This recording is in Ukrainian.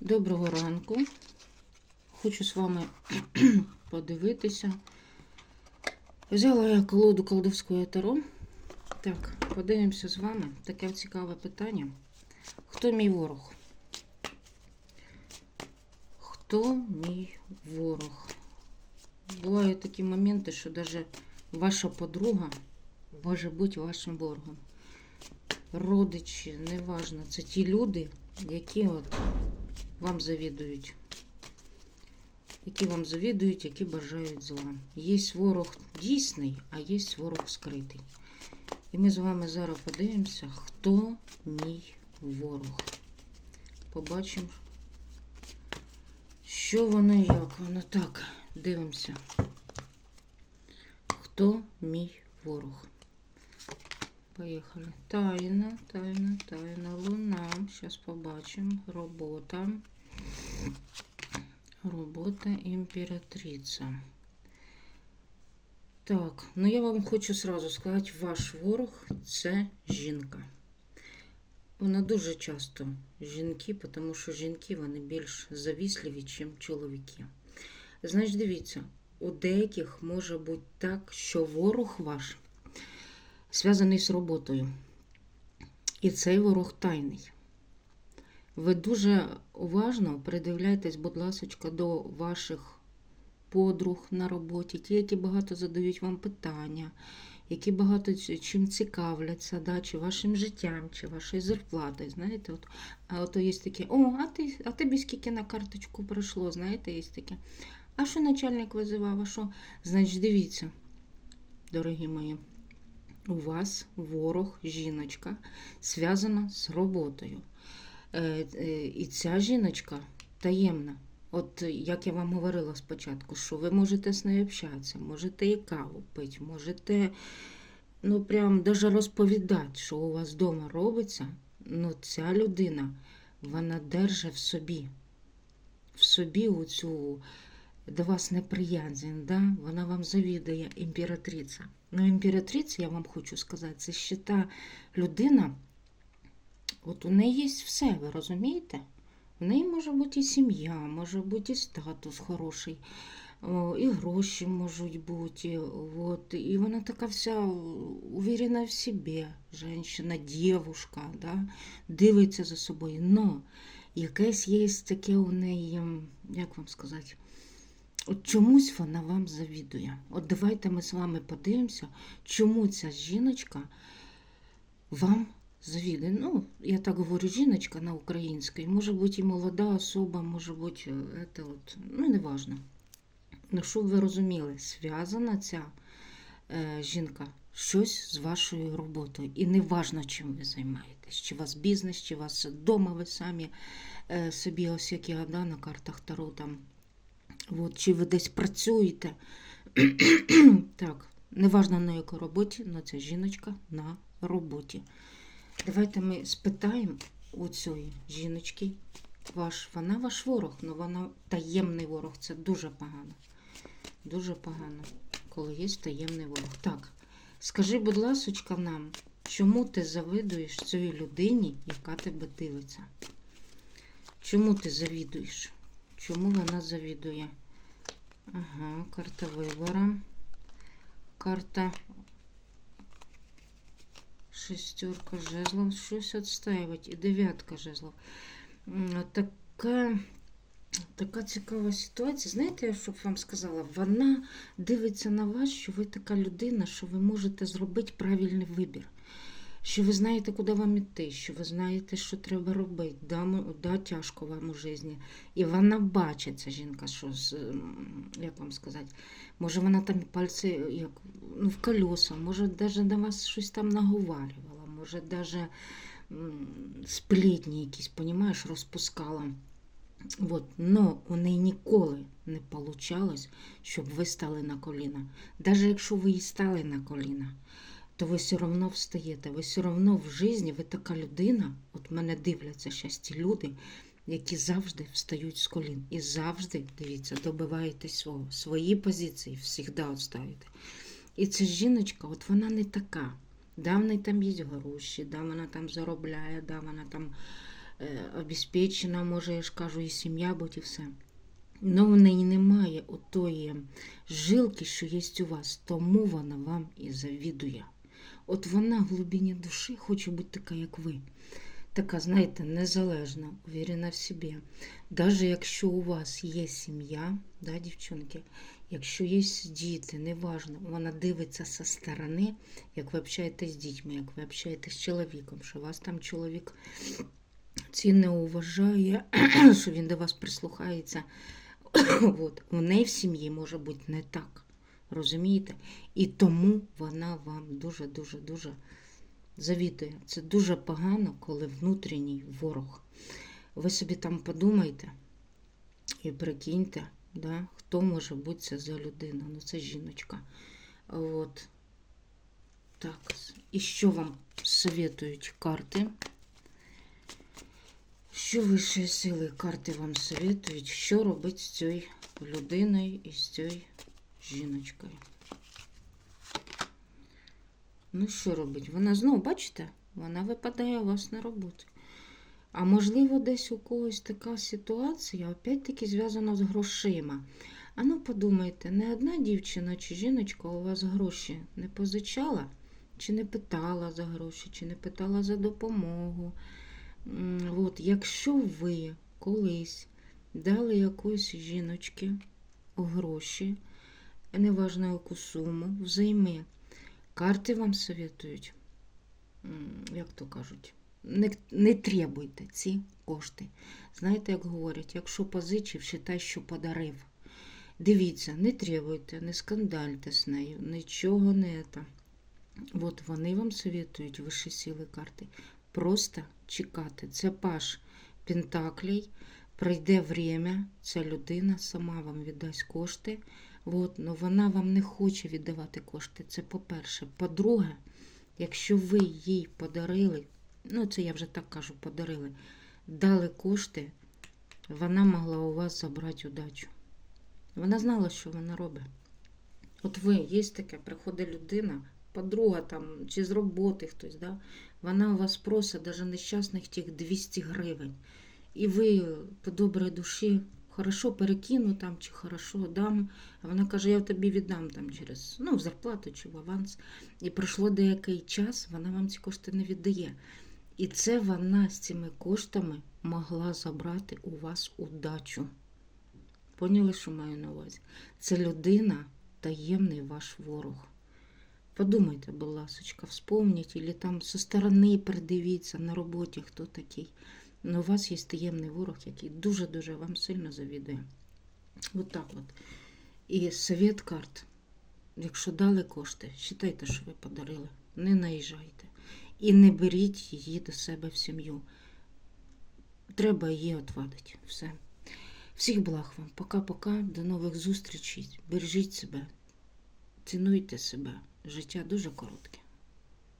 Доброго ранку. Хочу з вами подивитися. Взяла я колоду колдовської таро. Так, подивимося з вами. Таке цікаве питання. Хто мій ворог? Хто мій ворог? Бувають такі моменти, що навіть ваша подруга може бути вашим ворогом. Родичі, неважно. Це ті люди, які от вам завідують. Які вам завідують, які бажають зла. Є ворог дійсний, а є ворог скритий. І ми з вами зараз подивимося, хто мій ворог. Побачимо, що воно і як воно. Так, дивимося. Хто мій ворог? Поїхали. Тайна, тайна, тайна, луна. Зараз побачимо. Робота. Робота імператриця. Так, ну я вам хочу сразу сказати, ваш ворог це жінка. Вона дуже часто жінки, тому що жінки вони більш завісливі, ніж чоловіки. Значить, дивіться, у деяких може бути так, що ворог ваш зв'язаний з роботою. І цей ворог тайний. Ви дуже уважно придивляйтесь, будь ласка, до ваших подруг на роботі, ті, які багато задають вам питання, які багато чим цікавляться, да, чи вашим життям, чи вашою зарплатою. Знаєте, от, а от є таке, о, а ти, а тобі скільки на карточку пройшло, знаєте, є таке. А що начальник визивав, а що? Значить, дивіться, дорогі мої. У вас ворог, жіночка, зв'язана з роботою. Е, е, І ця жіночка таємна. От як я вам говорила спочатку, що ви можете з нею общатися, можете і каву пити, можете ну прям даже розповідати, що у вас вдома робиться. Ну, ця людина, вона держить в собі, в собі оцю до вас неприязнь, да? вона вам завідує імператриця. Ну, імператриця, я вам хочу сказати, це ще та людина, от у неї є все, ви розумієте? В неї може бути і сім'я, може бути і статус хороший, і гроші можуть бути. От. І вона така вся уверена в собі, жінка, дівушка, да? дивиться за собою. Но якесь є таке у неї, як вам сказати, От чомусь вона вам завідує. От давайте ми з вами подивимося, чому ця жіночка вам завідує. Ну, я так говорю, жіночка на українській, може бути і молода особа, може бути, е, це от, ну, неважно. Ну, щоб ви розуміли, зв'язана ця е, жінка щось з вашою роботою. І не важно, чим ви займаєтесь. Чи у вас бізнес, чи у вас вдома ви самі е, собі, ось як я да, на картах Таро там. От, чи ви десь працюєте. так, неважно на якій роботі, але ця жіночка на роботі. Давайте ми спитаємо у цієї жіночки. Ваш, вона ваш ворог, але вона таємний ворог. Це дуже погано. Дуже погано, коли є таємний ворог. Так, скажи, будь ласочка, нам, чому ти завидуєш цій людині, яка тебе дивиться? Чому ти завідуєш? Чому вона завідує? Ага, карта вибора. Карта шестерка жезлов. Щось відстаювати. І дев'ятка жезлов. Така, така цікава ситуація. Знаєте, я що б вам сказала? Вона дивиться на вас, що ви така людина, що ви можете зробити правильний вибір що ви знаєте, куди вам іти, що ви знаєте, що треба робити. Да, да, тяжко вам у житті. І вона бачить, ця жінка, що з, як вам сказати, може вона там пальці як, ну, в колеса, може навіть до вас щось там наговарювала, може навіть сплітні якісь, понімаєш, розпускала. От, но у неї ніколи не получалось, щоб ви стали на коліна. Навіть якщо ви і стали на коліна, то ви все одно встаєте. Ви все одно в житті, ви така людина, от мене дивляться щас ті люди, які завжди встають з колін. І завжди, дивіться, добиваєтесь свого. Свої позиції завжди відставите. І ця жіночка, от вона не така. Да, в неї там є гроші, да, вона там заробляє, да, вона там е, обезпечена, може, я ж кажу, і сім'я будь і все. Но в неї немає отої жилки, що є у вас, тому вона вам і завідує. От вона в глибині душі хоче бути така, як ви. Така, знаєте, незалежна, уверена в собі. Навіть якщо у вас є сім'я, да, дівчонки, якщо є діти, неважно, вона дивиться зі сторони, як ви общаєтесь з дітьми, як ви общаєтесь з чоловіком, що вас там чоловік цінне уважає, що він до вас прислухається. От. У неї в сім'ї може бути не так. Розумієте? І тому вона вам дуже-дуже-дуже завідує. Це дуже погано, коли внутрішній ворог. Ви собі там подумайте і прикиньте, да, хто може бути це за людина. Ну, це жіночка. От. Так. І що вам советують карти? Що вищої сили карти вам советують? Що робити з цією людиною і з цією жіночкою? Ну, що робить? Вона знову, бачите, вона випадає у вас на роботі. А можливо, десь у когось така ситуація, опять-таки зв'язана з грошима. А ну подумайте, не одна дівчина чи жіночка у вас гроші не позичала, чи не питала за гроші, чи не питала за допомогу. От, якщо ви колись дали якоїсь жіночки гроші, неважно яку суму, взайми, карти вам советують, як то кажуть, не, не требуйте ці кошти. Знаєте, як говорять, якщо позичив, считай, що подарив. Дивіться, не требуйте, не скандальте з нею, нічого не це. От вони вам советують вищі сили карти. Просто чекати. Це паш Пентаклей. Прийде время, ця людина сама вам віддасть кошти. От, но вона вам не хоче віддавати кошти. Це по-перше. По-друге, якщо ви їй подарили, ну це я вже так кажу, подарили, дали кошти, вона могла у вас забрати удачу. Вона знала, що вона робить. От ви, є таке, приходить людина, подруга там, чи з роботи хтось, да? вона у вас просить навіть нещасних тих 200 гривень. І ви по добрій душі хорошо перекину там, чи хорошо дам. А вона каже, я тобі віддам там через ну, в зарплату чи в аванс. І пройшло деякий час, вона вам ці кошти не віддає. І це вона з цими коштами могла забрати у вас удачу. Поняли, що маю на увазі? Це людина таємний ваш ворог. Подумайте, будь ласочка, вспомніть, або там со сторони придивіться на роботі, хто такий. Но у вас є таємний ворог, який дуже-дуже вам сильно завідує. От так от. І совет карт. Якщо дали кошти, вважайте, що ви подарили. Не наїжджайте. І не беріть її до себе в сім'ю. Треба її отвадити. Все. Всіх благ вам. Пока-пока. До нових зустрічей. Бережіть себе. Цінуйте себе. Життя дуже коротке.